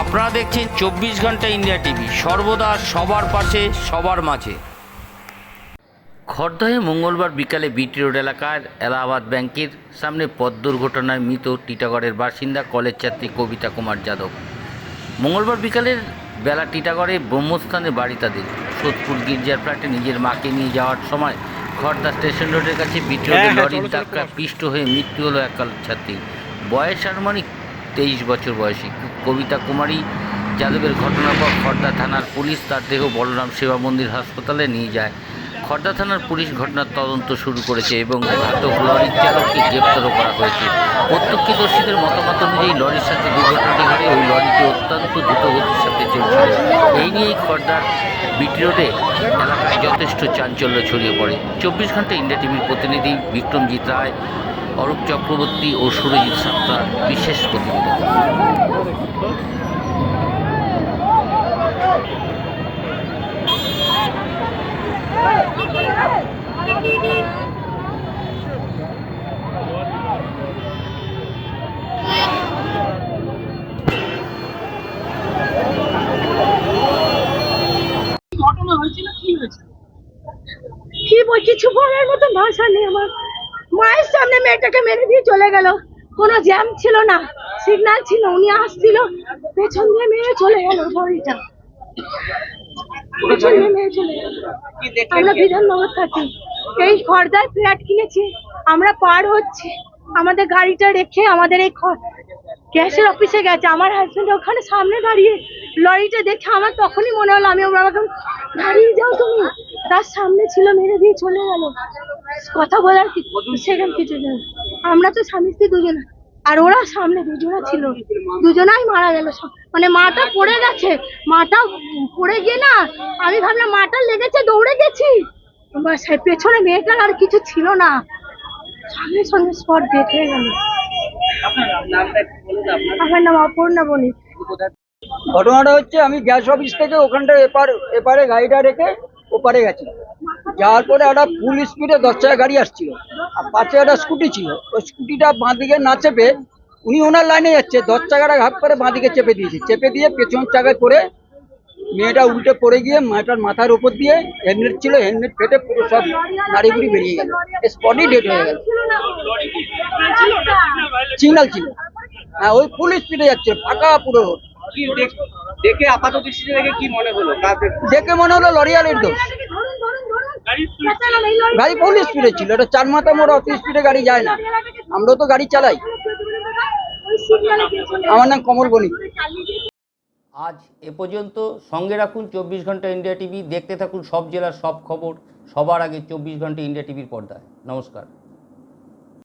আপনারা দেখছেন চব্বিশ ঘণ্টা ইন্ডিয়া টিভি। সর্বদা সবার পাশে সবার মাঝে। খড়দহে মঙ্গলবার বিকালে বিটি রোড এলাকার এলাহাবাদ ব্যাংকের সামনে পথ দুর্ঘটনায় মৃত টিটাগড়ের বাসিন্দা কলেজ ছাত্রী কবিতা কুমার যাদব। মঙ্গলবার বিকালের বেলা টিটাগড়ে ব্রহ্মস্থানের বাড়ি তাদের সোদপুর গির্জার ফ্ল্যাটে নিজের মাকে নিয়ে যাওয়ার সময় খড়দা স্টেশন রোডের কাছে বিটি রোডে লরির ধাক্কা পিষ্ট হয়ে মৃত্যু হলো এক কলেজ ছাত্রী বয়স আনুমানিক তেইশ বছর বয়সী। কবিতা কুমারী যাদবের ঘটনার পর খর্দা থানার পুলিশ তার দেহ বলরাম সেবা মন্দির হাসপাতালে নিয়ে যায়। খড়দা থানার পুলিশ ঘটনার তদন্ত শুরু করেছে এবং ঘাতক লরির চালককে গ্রেপ্তারও করা হয়েছে। প্রত্যক্ষদর্শীদের মতামত অনুযায়ী লরির সাথে দুর্ঘটনাটি ঘটে, ওই লরিটি অত্যন্ত দ্রুত গতির সাথে চলছিল। এই নিয়েই খর্দার বিটি রোডে এলাকায় যথেষ্ট চাঞ্চল্য ছড়িয়ে পড়ে। চব্বিশ ঘণ্টা ইন্ডিয়া টিভির প্রতিনিধি বিক্রমজিৎ রায়, অরূপ চক্রবর্তী ও সুরজিৎ সাত্তার বিশেষ প্রতিবেদন। ঘটনা হয়েছিল কি হয়েছে কি বল, কিছু বলার মতো ভাষা নেই আমার। মায়ের সামনে মেয়েটাকে মেরে দিয়ে চলে গেল। কোনো জ্যাম ছিল না সিগন্যাল ছিল, উনি আসছিল, পেছন দিয়ে মেরে চলে গেল লরিটা পেছন দিয়ে মেরে চলে গেল। আমরা থাকি। এই খড়দায় ফ্ল্যাট কিনেছি, আমরা পার হচ্ছি। আমাদের গাড়িটা রেখে আমাদের এই গ্যাসের অফিসে গেছে, আমার হাজবেন্ড ওখানে সামনে দাঁড়িয়ে লরিটা দেখে আমার তখনই মনে হলো আমি ওরা আমাকে দাঁড়িয়ে যাও তুমি। তার সামনে ছিল, মেরে দিয়ে চলে গেল। কথা বলার কি কিছু নেই আমরা তো স্বামী স্ত্রী দুজনে। আর ওরা সামনে দুজনা ছিল। দুজনাই মারা গেল। মানে মাটা পড়ে গেছে। মাটা পড়ে গিয়ে না, আমি ভাবলাম মাটা লেগেছে, দৌড়ে গেছি। পেছনে মেয়েটার আর কিছু ছিল না। সামনে সঙ্গে স্পট ডেট হয়ে গেল। আমার নাম অপর্ণা বণিক। ঘটনাটা হচ্ছে আমি গ্যাস অফিস থেকে ওখানটা এপার এপারে গাড়িটা রেখে ওপারে গেছি। যাওয়ার পরে একটা ফুল স্পিডে দশ চাকা গাড়ি আসছিল। আর পাশে একটা স্কুটি ছিল। ওই স্কুটিটা বাঁ দিকে না চেপে উনি ওনার লাইনে যাচ্ছে। দশ চাকাটা ঘাট করে বাঁ দিকে চেপে দিয়েছে। চেপে দিয়ে পেছন চাকায় করে মেয়েটা উল্টে পড়ে গিয়ে মেয়েটার মাথার উপর দিয়ে হেলমেট ছিল। হেলমেট ফেটে পুরো সব নাড়িগুড়ি বেরিয়ে গেল। স্পটই ডেট হয়ে গেল। সিগনাল ছিল। হ্যাঁ ওই ফুল স্পিডে যাচ্ছে ফাঁকা পুরো। কি দেখে আপাত দৃষ্টিতে দেখে কি মনে হলো? দেখে মনে হলো লরিয়ালের দোষ। গাড়ি ফুল স্পিডে ছিল। এটা চার মাথা মোড় অত স্পিডে গাড়ি যায় না। আমরাও তো গাড়ি চালাই। সিগন্যালে আমার নাম কমল বণিক। আজ এ পর্যন্ত সঙ্গে রাখুন চব্বিশ ঘণ্টা ইন্ডিয়া টিভি। দেখতে থাকুন সব জেলার সব খবর। সবার আগে চব্বিশ ঘণ্টা ইন্ডিয়া টিভির পর্দায়। নমস্কার।